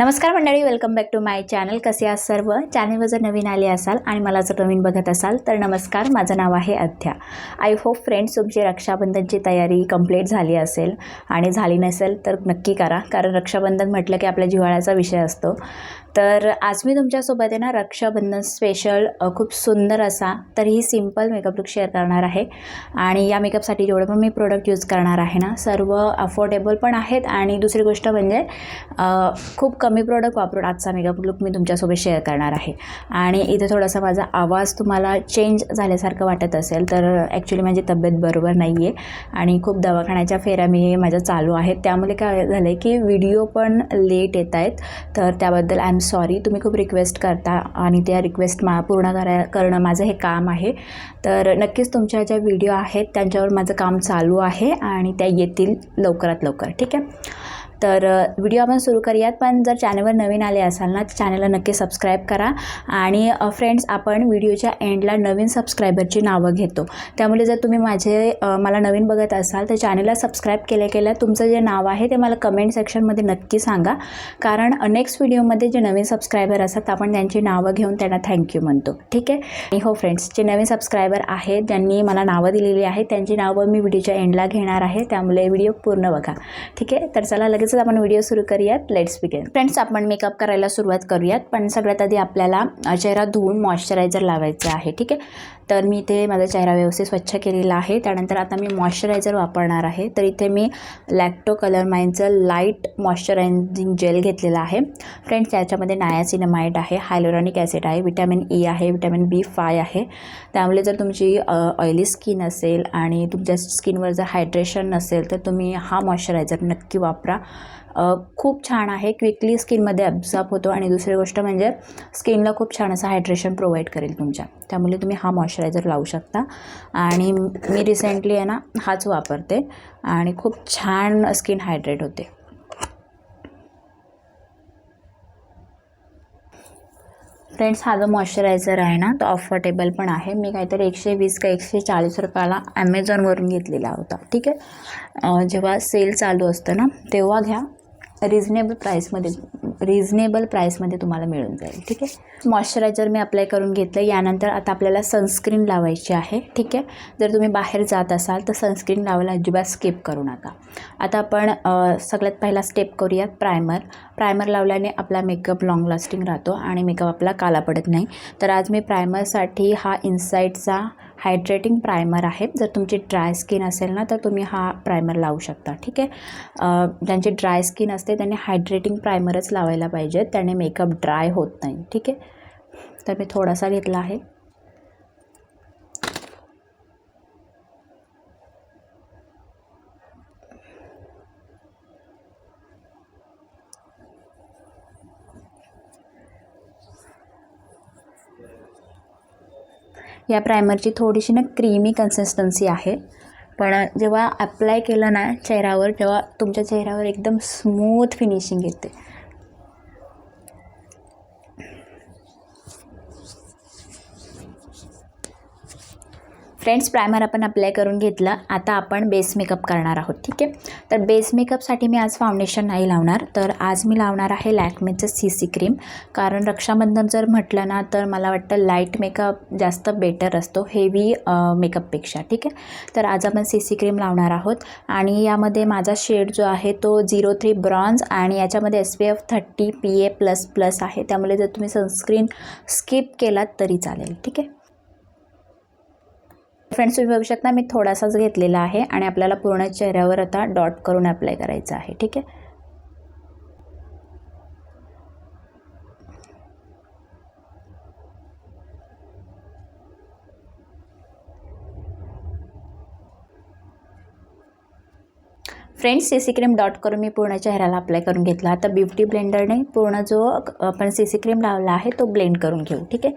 नमस्कार मंडळी welcome back to my channel कसे आहात सर्व? चॅनलवर जर नवीन आले असाल आणि मला जर नवीन बघत असाल तर नमस्कार. माझं नाव आहे अध्या आय होप फ्रेंड्स तुमची रक्षाबंधनची तयारी कंप्लीट झाली असेल. आणि झाली नसेल तर नक्की करा. कारण रक्षाबंधन म्हटलं की आपल्या जिव्हाळ्याचा विषय असतो. तर आज मी तुमच्यासोबत आहे ना रक्षाबंधन स्पेशल खूप सुंदर असा तरीही सिंपल मेकअप लुक शेअर करणार आहे. आणि या मेकअपसाठी जेवढं पण मी प्रोडक्ट यूज करणार आहे ना सर्व अफोर्डेबल पण आहेत. आणि दुसरी गोष्ट म्हणजे खूप कमी प्रोडक्ट वापरून आजचा मेकअप लुक मी तुमच्यासोबत शेअर करणार आहे. आणि इथे थोडासा माझा आवाज तुम्हाला चेंज झाल्यासारखं वाटत असेल तर ॲक्च्युली माझी तब्येत बरोबर नाही आहे आणि खूप दवाखान्याच्या फेऱ्या मी माझ्या चालू आहेत. त्यामुळे काय झालं आहे की व्हिडिओ पण लेट येत आहेत. तर त्याबद्दल आय सॉरी तुम्ही खूप रिक्वेस्ट करता आणि त्या रिक्वेस्ट मा पूर्ण करा करणं माझं हे काम आहे. तर नक्कीच तुमच्या ज्या व्हिडिओ आहेत त्यांच्यावर माझं काम चालू आहे आणि त्या येतील लवकरात लवकर. ठीक आहे? तर व्हिडिओ आपण सुरू करूयात पण जर चॅनलवर नवीन आले असाल ना तर चॅनलला नक्की सबस्क्राईब करा आणि फ्रेंड्स आपण व्हिडिओच्या एंडला नवीन सबस्क्रायबरची नावं घेतो. त्यामुळे जर तुम्ही माझे मला नवीन बघत असाल तर चॅनलला सबस्क्राईब केल्या केल्या तुमचं जे नाव आहे ते मला कमेंट सेक्शनमध्ये नक्की सांगा. कारण नेक्स्ट व्हिडिओमध्ये जे नवीन सबस्क्रायबर असतात आपण त्यांची नावं घेऊन त्यांना थँक्यू म्हणतो. ठीक आहे? आणि हो फ्रेंड्स जे नवीन सबस्क्रायबर आहेत ज्यांनी मला नावं दिलेली आहेत त्यांची नावं मी व्हिडिओच्या एंडला घेणार आहे. त्यामुळे व्हिडिओ पूर्ण बघा. ठीक आहे? तर चला लगेच लगेचच आपण व्हिडिओ सुरू करूयात. लेट्स बिगेन फ्रेंड्स आपण मेकअप करायला सुरुवात करूयात पण सगळ्यात आधी आपल्याला चेहरा धुवून मॉइश्चरायझर लावायचं आहे ठीक आहे? तर मी इथे माझा चेहरा व्यवस्थित स्वच्छ केलेला आहे. त्यानंतर आता मी मॉइश्चरायझर वापरणार आहे. तर इथे मी लॅक्टो कलर माइनचं लाइट मॉइश्चरायझिंग जेल घेतलेलं आहे. फ्रेंड्स याच्यामध्ये नायासिनमाइड आहे हायलोरॉनिक ॲसिड आहे विटॅमिन ई आहे विटॅमिन बी फाय आहे. त्यामुळे जर तुमची ऑइली स्किन असेल आणि तुमच्या स्किनवर जर हायड्रेशन नसेल तर तुम्ही हा मॉइश्चरायझर नक्की वापरा. खूप छान आहे. क्विकली स्किनमध्ये ॲब्झॉर्ब होतो. आणि दुसरी गोष्ट म्हणजे स्किनला खूप छान असं हायड्रेशन प्रोव्हाइड करेल तुमच्या. त्यामुळे तुम्ही हा मॉइश्चरायझर लावू शकता. आणि मी रिसेंटली आहे ना हाच वापरते. आणि खूप छान स्किन हायड्रेट होते. फ्रेंड्स हा जो मॉइश्चरायझर आहे ना तो अफोर्डेबल पण आहे. मी काहीतरी एकशे वीस का एकशे चाळीस रुपयाला ॲमेझॉनवरून घेतलेला होता. ठीक आहे? जेव्हा सेल चालू असतं ना तेव्हा घ्या. रिजनेबल प्राईसमध्ये रिजनेबल प्राईसमध्ये तुम्हाला मिळून जाईल ठीक आहे? मॉइश्चरायझर मी अप्लाय करून घेतलं यानंतर आता आपल्याला सनस्क्रीन लावायची आहे ठीक आहे? जर तुम्ही बाहेर जात असाल तर सनस्क्रीन लावायला अजिबात स्किप करू नका. आता आपण सगळ्यात पहिला स्टेप करूयात प्रायमर प्रायमर लावल्याने आपला मेकअप लॉंग लास्टिंग राहतो आणि मेकअप आपला काला पडत नाही. तर आज मी प्रायमरसाठी हा इन्साईटचा हायड्रेटिंग प्रायमर आहे. जर तुमची ड्राय स्किन असेल ना तर तुम्ही हा प्रायमर लावू शकता ठीक आहे? ज्यांची ड्राय स्किन असते त्यांनी हायड्रेटिंग प्रायमरच लावायला पाहिजे त्याने मेकअप ड्राय होत नाही ठीक आहे? तर मी थोडासा घेतला आहे. या प्रायमरची थोडीशी ना क्रीमी कन्सिस्टन्सी आहे. पण जेव्हा अप्लाय केलं ना चेहऱ्यावर तेव्हा तुमच्या चेहऱ्यावर एकदम स्मूथ फिनिशिंग येते. फ्रेंड्स प्रायमर आपण अप्लाय करून घेतलं. आता आपण बेस मेकअप करणार आहोत ठीक आहे? तर बेस मेकअपसाठी मी आज फाउंडेशन नाही लावणार. तर आज मी लावणार आहे लॅकमेचं सी सी क्रीम कारण रक्षाबंधन जर म्हटलं ना तर मला वाटतं लाइट मेकअप जास्त बेटर असतो हेवी मेकअपपेक्षा ठीक आहे? तर आज आपण सी सी क्रीम लावणार आहोत. आणि यामध्ये माझा शेड जो आहे तो झिरो थ्री ब्रॉन्झ आणि याच्यामध्ये S P F thirty P A plus plus आहे. त्यामुळे जर तुम्ही सनस्क्रीन स्किप केलात तरी चालेल ठीक आहे? फ्रेंड्स तुम्ही बघू शकता मी थोडासाच घेतलेला आहे आणि आपल्याला पूर्ण चेहऱ्यावर आता डॉट करून अप्लाय करायचं आहे ठीक आहे? Friends C C cream dot करून मी पूर्ण चेहऱ्याला अप्लाय करून घेतला. आता ब्युटी ब्लेंडरने पूर्ण जो आपण सी सी क्रीम लावला आहे तो ब्लेंड करून घेऊ ठीक आहे?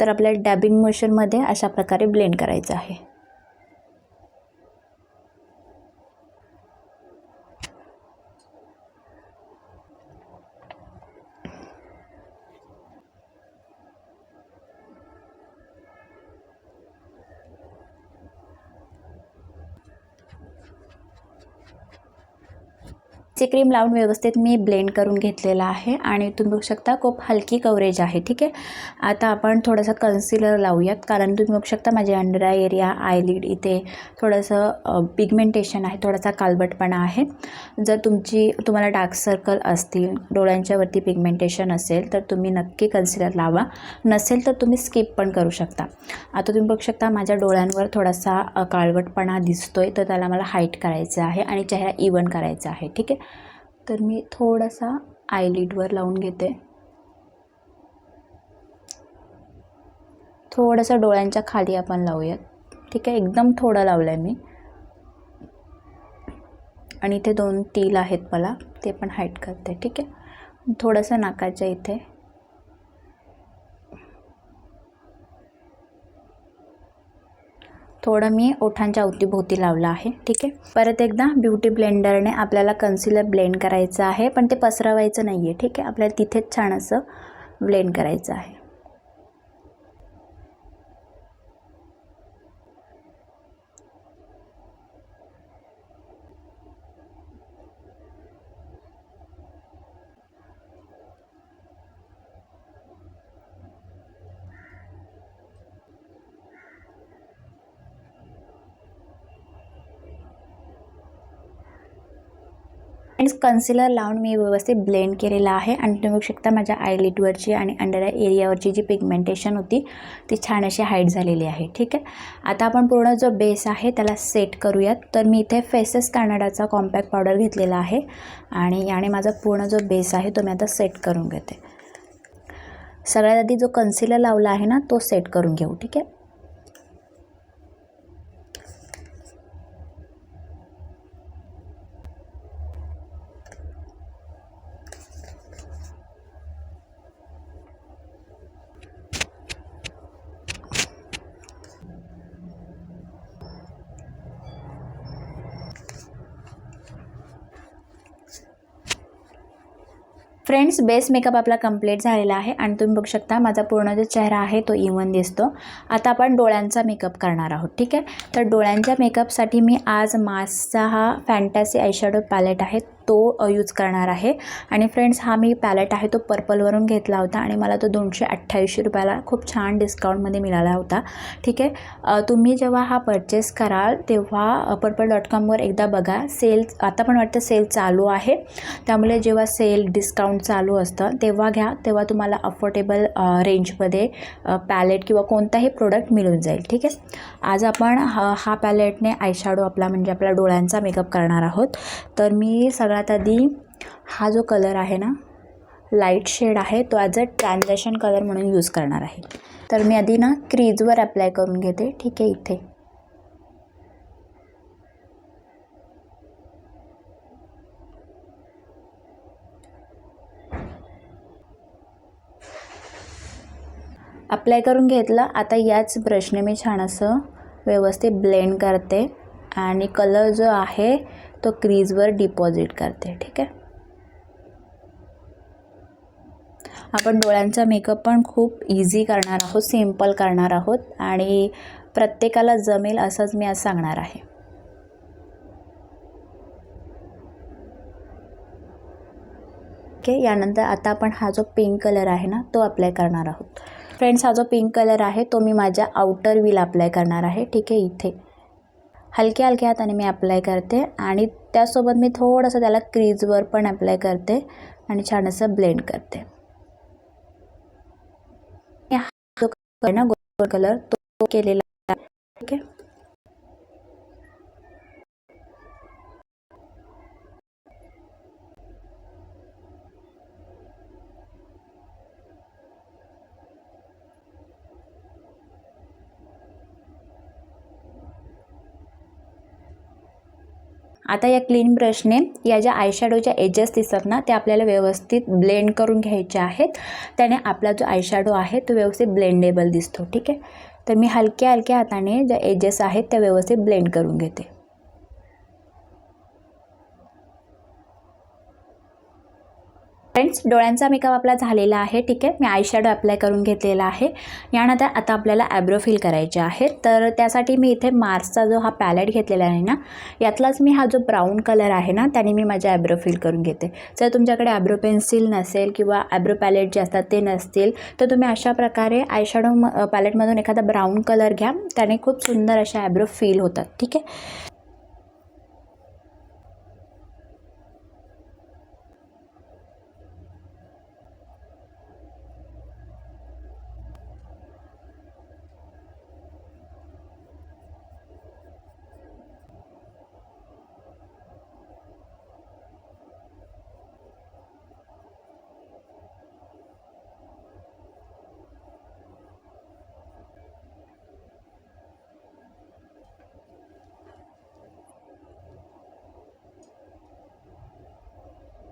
तर आपल्या डॅबिंग मशीनमध्ये अशा प्रकारे ब्लेंड करायचं आहे. सी क्रीम लावून व्यवस्थित मी ब्लेंड करून घेतलेला आहे आणि तुम्ही बघू शकता खूप हलकी कवरेज आहे ठीक आहे? आता आपण थोडंसं कन्सिलर लावूयात कारण तुम्ही बघू शकता माझे अंडर आय एरिया आयलिड इथे थोडंसं पिगमेंटेशन आहे थोडासा कालबटपणा आहे. जर तुमची तुम्हाला डार्क सर्कल असतील डोळ्यांच्यावरती पिगमेंटेशन असेल तर तुम्ही नक्की कन्सिलर लावा. नसेल तर तुम्ही स्किप पण करू शकता. आता तुम्ही बघू शकता माझ्या डोळ्यांवर थोडासा अ, काळवटपणा दिसतोय तर त्याला मला हाईट करायचं आहे आणि चेहरा इवन करायचा आहे ठीक आहे? तर मी थोडासा आयलिडवर लावून घेते. थोडंसं डोळ्यांच्या खाली आपण लावूयात. ठीक आहे एकदम थोडा लावलं आहे मी. आणि इथे दोन तील आहेत मला ते पण हाईट करते. ठीक आहे थोडंसं नाकाच्या इथे. थोडं मी ओठांच्या अवतीभोवती लावलं आहे ठीक आहे? परत एकदा ब्युटी ब्लेंडरने आपल्याला कन्सिलर ब्लेंड करायचं आहे पण ते पसरवायचं नाही आहे ठीक आहे? आपल्याला तिथेच छान असं ब्लेंड करायचं आहे. आणि कन्सिलर लावून मी व्यवस्थित ब्लेंड केलेला आहे. आणि तुम्ही बघू शकता माझ्या आयलिटवरची आणि अंडर आय एरियावरची जी पिगमेंटेशन होती ती छान अशी हाईट झालेली आहे. ठीक आहे? आता आपण पूर्ण जो बेस आहे त्याला सेट करूयात. तर मी इथे फेसेस कॅनडाचा कॉम्पॅक्ट पावडर घेतलेला आहे. आणि याने माझा पूर्ण जो बेस आहे तो मी आता सेट करून घेते. सगळ्यात आधी जो कन्सिलर लावला आहे ना तो सेट करून घेऊ. ठीक आहे? फ्रेंड्स बेस मेकअप आपला कंप्लीट झालेला आहे आणि तुम्ही बघू शकता माझा पूर्ण जो चेहरा आहे तो इवन दिसतो. आता आपण डोळ्यांचा मेकअप करणार आहोत ठीक आहे? तर डोळ्यांच्या मेकअपसाठी मी आज मासचा हा फॅन्टॅसी आयशॅडो पॅलेट आहे. तो यूज करणार आहे. आणि फ्रेंड्स हा मी पॅलेट आहे तो पर्पलवरून घेतला होता आणि मला तो दोनशे अठ्ठ्याऐंशी रुपयाला खूप छान डिस्काउंटमध्ये मिळाला होता. ठीक आहे? तुम्ही जेव्हा हा परचेस कराल तेव्हा पर्पल डॉट कॉमवर एकदा बघा. सेल आता पण वाटतं सेल चालू आहे. त्यामुळे जेव्हा सेल डिस्काउंट चालू असतं तेव्हा घ्या. तेव्हा तुम्हाला अफोर्डेबल रेंजमध्ये पॅलेट किंवा कोणताही प्रोडक्ट मिळून जाईल. ठीक आहे? आज आपण हा हा पॅलेटने आयशॅडो आपला म्हणजे आपल्या डोळ्यांचा मेकअप करणार आहोत. तर मी सगळ्यात आधी हा जो कलर आहे ना लाइट शेड आहे तो ॲज अ ट्रान्झॅक्शन कलर म्हणून यूज करणार आहे. तर मी आधी ना क्रीजवर अप्लाय करून घेते ठीक आहे इथे. अप्लाय करून घेतलं आता याच ब्रशने मी छान असं व्यवस्थित ब्लेंड करते. आणि कलर जो आहे तो क्रीजवर डिपॉझिट करते ठीक आहे? आपण डोळ्यांचा मेकअप पण खूप इझी करणार आहोत सिंपल करणार आहोत आणि प्रत्येकाला जमेल असंच मी आज सांगणार आहे. ओके यानंतर आता आपण हा जो पिंक कलर आहे ना तो अप्लाय करणार आहोत. फ्रेंड्स हा जो पिंक कलर आहे तो मी माझ्या आउटर व्हील अप्लाय करणार आहे ठीक आहे इथे. हलक्या हलक्या हाताने मी अप्लाय करते आणि त्यासोबत मी थोडंसं त्याला क्रीजवर पण अप्लाय करते आणि छान असं ब्लेंड करते हा जो ना गोल्ड कलर तो केलेला ठीक आहे? आता या क्लीन ब्रशने या ज्या आयशॅडोच्या एजेस दिसतात ना ते आपल्याला व्यवस्थित ब्लेंड करून घ्यायचे आहेत. त्याने आपला जो आयशॅडो आहे तो व्यवस्थित ब्लेंडेबल दिसतो ठीक आहे? तर मी हलक्या हलक्या हाताने ज्या एजेस आहेत त्या व्यवस्थित ब्लेंड करून घेते. फ्रेंड्स डोळ्यांचा मेकअप आपला झालेला आहे ठीक आहे? मी आयशॅडो अप्लाय करून घेतलेला आहे. यानंतर आता आपल्याला ॲब्रो फिल करायचे आहे. तर त्यासाठी मी इथे मार्सचा जो हा पॅलेट घेतलेला आहे ना यातलाच मी हा जो ब्राऊन कलर आहे ना त्याने मी माझ्या ॲब्रो फिल करून घेते. जर तुमच्याकडे ॲब्रो पेन्सिल नसेल किंवा ॲब्रो पॅलेट जे असतात ते नसतील तर तुम्ही अशा प्रकारे आय शॅडो म पॅलेटमधून एखादा ब्राऊन कलर घ्या. त्याने खूप सुंदर अशा ॲब्रो फील होतात ठीक आहे?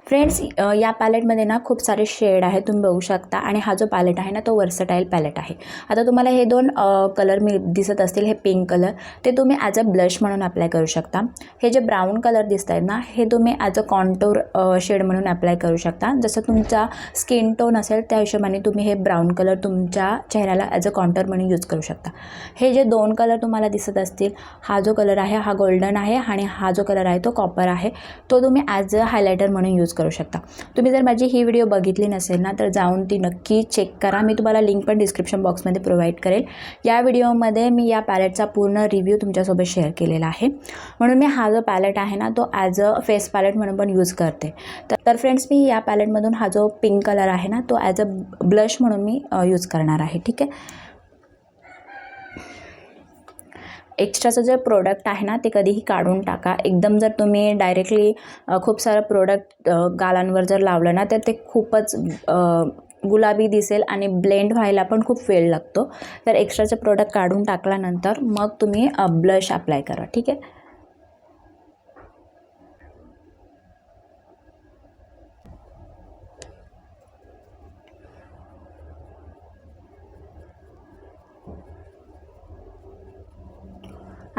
फ्रेंड्स या पॅलेटमध्ये ना खूप सारे शेड आहे तुम्ही बघू शकता. आणि हा जो पॅलेट आहे ना तो वर्सटाईल पॅलेट आहे. आता तुम्हाला हे दोन कलर मी दिसत असतील हे पिंक कलर ते तुम्ही ॲज अ ब्लश म्हणून अप्लाय करू शकता. हे जे ब्राऊन कलर दिसत आहेत ना हे तुम्ही ॲज अ कॉन्टोर शेड म्हणून अप्लाय करू शकता. जसं तुमचा स्किन टोन असेल त्या हिशोबाने तुम्ही हे ब्राऊन कलर तुमच्या चेहऱ्याला ॲज अ कॉन्टोर म्हणून यूज करू शकता. हे जे दोन कलर तुम्हाला दिसत असतील हा जो कलर आहे हा गोल्डन आहे आणि हा जो कलर आहे तो कॉपर आहे. तो तुम्ही ॲज अ हायलायटर म्हणून यूज करू शकता. तुम्ही जर माझी ही व्हिडिओ बघितली नसेल ना तर जाऊन ती नक्की चेक करा. मी तुम्हाला लिंक पण डिस्क्रिप्शन बॉक्समध्ये प्रोव्हाइड करेल. या व्हिडिओमध्ये मी या पॅलेटचा पूर्ण रिव्ह्यू तुमच्यासोबत शेअर केलेला आहे. म्हणून मी हा जो पॅलेट आहे ना तो ॲज अ फेस पॅलेट म्हणून पण यूज करते. तर फ्रेंड्स मी या पॅलेटमधून हा जो पिंक कलर आहे ना तो ॲज अ ब्लश म्हणून मी यूज करणार आहे. ठीक आहे? एक्स्ट्राचं जे प्रोडक्ट आहे ना ते कधीही काढून टाका. एकदम जर तुम्ही डायरेक्टली खूप सारं प्रोडक्ट गालांवर जर लावलं ना तर ते खूपच गुलाबी दिसेल आणि ब्लेंड व्हायला पण खूप वेळ लागतो. तर एक्स्ट्राचं प्रोडक्ट काढून टाकल्यानंतर मग तुम्ही ब्लश अप्लाय करा. ठीक आहे?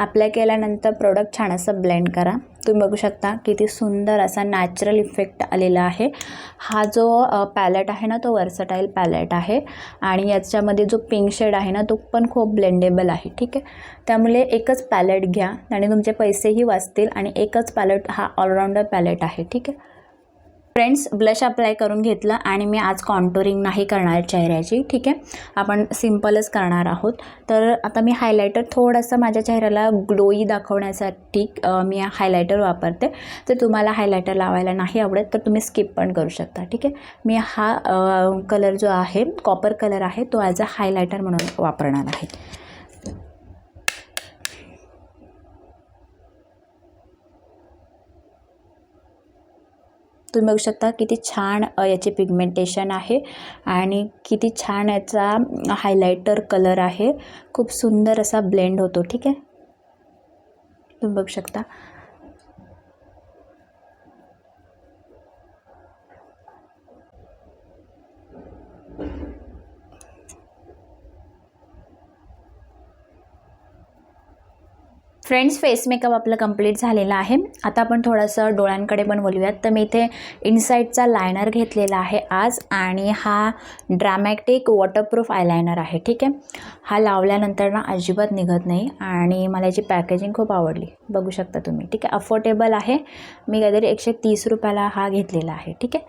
अप्लाय केल्यानंतर प्रोडक्ट छान असं ब्लेंड करा. तुम्ही बघू शकता किती सुंदर असा नॅचरल इफेक्ट आलेला आहे. हा जो पॅलेट आहे ना तो वर्सटाईल पॅलेट आहे. आणि याच्यामध्ये जो पिंक शेड आहे ना तो पण खूप ब्लेंडेबल आहे. ठीक आहे? त्यामुळे एकच पॅलेट घ्या आणि तुमचे पैसेही वाचतील आणि एकच पॅलेट हा ऑलराऊंडर पॅलेट आहे. ठीक आहे? फ्रेंड्स ब्लश अप्लाय करून घेतलं आणि मी आज कॉन्टोरिंग नाही करणार चेहऱ्याची ठीक आहे? आपण सिम्पलच करणार आहोत. तर आता मी हायलायटर थोडंसं माझ्या चेहऱ्याला ग्लोई दाखवण्यासाठी मी हायलायटर वापरते. तर तुम्हाला हायलायटर लावायला नाही आवडत तर तुम्ही स्किप पण करू शकता ठीक आहे? मी हा कलर जो आहे कॉपर कलर आहे तो ॲज अ हायलायटर म्हणून वापरणार आहे. तुम्ही बघू शकता किती छान याचे पिगमेंटेशन आहे. आणि किती छान याचा हायलायटर कलर आहे. खूप सुंदर असा ब्लेंड होतो ठीक आहे? तुम्ही बघू शकता. फ्रेंड्स फेस मेकअप आपलं कंप्लीट झालेलं आहे. आता आपण थोडंसं डोळ्यांकडे पण बोलूयात. तर मी इथे इनसाईडचा लायनर घेतलेला आहे आज आणि हा ड्रामॅटिक वॉटरप्रूफ आयलायनर आहे. ठीक आहे? हा लावल्यानंतर ना अजिबात निघत नाही आणि मला याची पॅकेजिंग खूप आवडली. बघू शकता तुम्ही. ठीक आहे? अफोर्डेबल आहे. मी काहीतरी एकशे तीस रुपयाला हा घेतलेला आहे. ठीक आहे?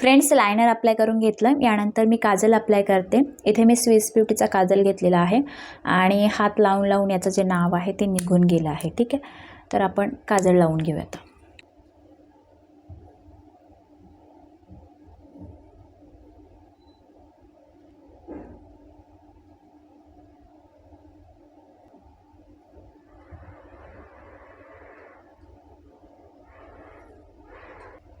फ्रेंड्स लायनर अप्लाय करून घेतलं. यानंतर मी काजल अप्लाय करते. इथे मी स्विस ब्युटीचा काजल घेतलेला आहे. आणि हात लावून लावून याचं जे नाव आहे ते निघून गेलं आहे. ठीक आहे? तर आपण काजल लावून घेऊयात.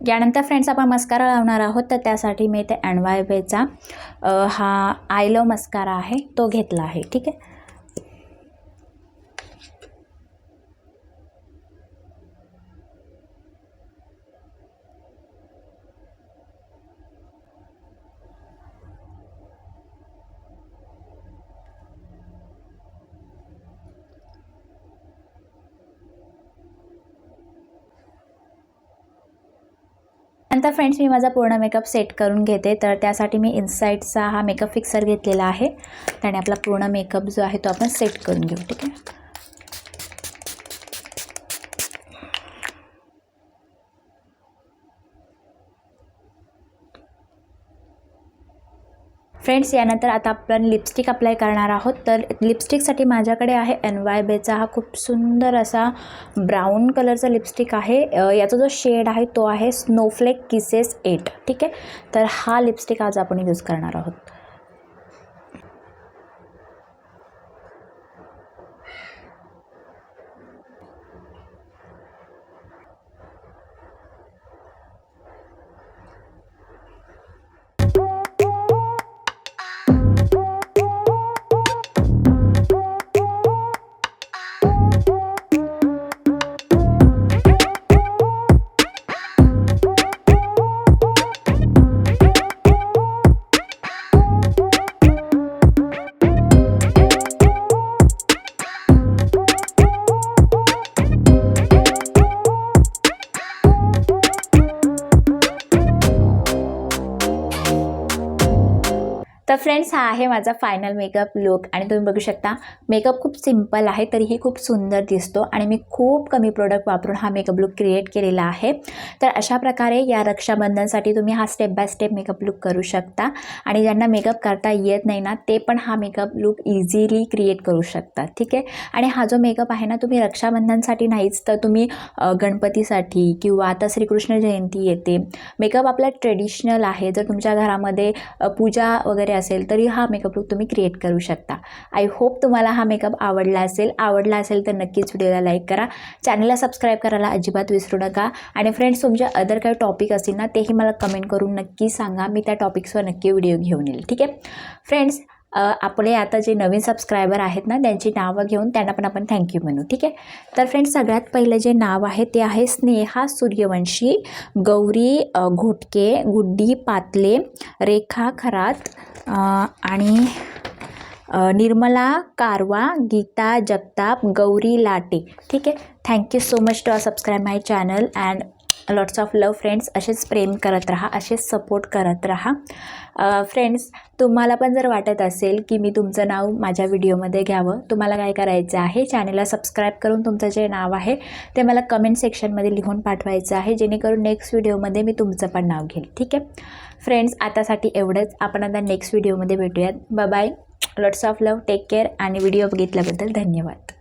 यानंतर फ्रेंड्स आपण मस्कारा लावणार आहोत तर त्यासाठी मी इथे अँडवायबेचा हा आयलो मस्कारा आहे तो घेतला आहे ठीक आहे? आता फ्रेंड्स मी माझा पूर्ण मेकअप सेट करून घेते. तर त्यासाठी मी इन्साईडचा हा मेकअप फिक्सर घेतलेला आहे. त्याने आपला पूर्ण मेकअप जो आहे तो आपण सेट करून घेऊ ठीक आहे? फ्रेंड्स यानंतर आता आपण लिपस्टिक अप्लाय करणार आहोत. तर लिपस्टिकसाठी माझ्याकडे आहे एन वाय बेचा हा खूप सुंदर असा ब्राऊन कलरचा लिपस्टिक आहे. याचा जो शेड आहे तो आहे स्नोफ्लेक किसेस एट ठीक आहे? तर हा लिपस्टिक आज आपण यूज करणार आहोत. तर फ्रेंड्स हा आहे माझा फायनल मेकअप लुक आणि तुम्ही बघू शकता मेकअप खूप सिंपल आहे तरीही खूप सुंदर दिसतो आणि मी खूप कमी प्रोडक्ट वापरून हा मेकअप लुक क्रिएट केलेला आहे. तर अशा प्रकारे या रक्षाबंधनसाठी तुम्ही हा step by step makeup look करू शकता आणि ज्यांना मेकअप करता येत नाही ना ते पण हा मेकअप लुक इझिली क्रिएट करू शकता ठीक आहे? आणि हा जो मेकअप आहे ना तुम्ही रक्षाबंधनसाठी नाहीच तर तुम्ही गणपतीसाठी किंवा आता श्रीकृष्ण जयंती येते मेकअप आपला ट्रेडिशनल आहे जर तुमच्या घरामध्ये पूजा वगैरे असेल तरी हा मेकअप लुक तुम्ही क्रिएट करू शकता. आय होप तुम्हाला हा मेकअप आवडला असेल. आवडला असेल तर नक्कीच व्हिडिओला लाईक करा. चॅनलला सबस्क्राईब करायला अजिबात विसरू नका. आणि फ्रेंड्स तुमचे अदर काही टॉपिक असतील ना तेही मला कमेंट करून नक्की सांगा. मी त्या टॉपिक्सवर नक्की व्हिडिओ घेऊन येईल. ठीक आहे? फ्रेंड्स आपले आता जे नवीन सबस्क्रायबर आहेत ना त्यांची नावं घेऊन त्यांना पण आपण थँक्यू म्हणू. ठीक आहे? तर फ्रेंड्स सगळ्यात पहिलं जे नाव आहे ते आहे स्नेहा सूर्यवंशी गौरी घोटके गुड्डी पातले रेखा खरात आणि निर्मला कारवा गीता जगताप गौरी लाटे. ठीक आहे? Thank you so much to R subscribe my channel and lots of love friends असेच प्रेम करत राहा असेच सपोर्ट करत राहा. फ्रेंड्स तुम्हाला पण जर वाटत असेल की मी तुमचं नाव माझ्या व्हिडिओमध्ये घ्यावं तुम्हाला काय करायचं आहे चॅनलला सबस्क्राईब करून तुमचं जे नाव आहे ते मला कमेंट सेक्शनमध्ये लिहून पाठवायचं आहे जेणेकरून नेक्स्ट व्हिडिओमध्ये मी तुमचं पण नाव घेईल. ठीक आहे? फ्रेंड्स आतासाठी एवढंच. आपण आता नेक्स्ट व्हिडिओमध्ये भेटूयात. Bye lots of love take care आणि व्हिडिओ बघितल्याबद्दल धन्यवाद.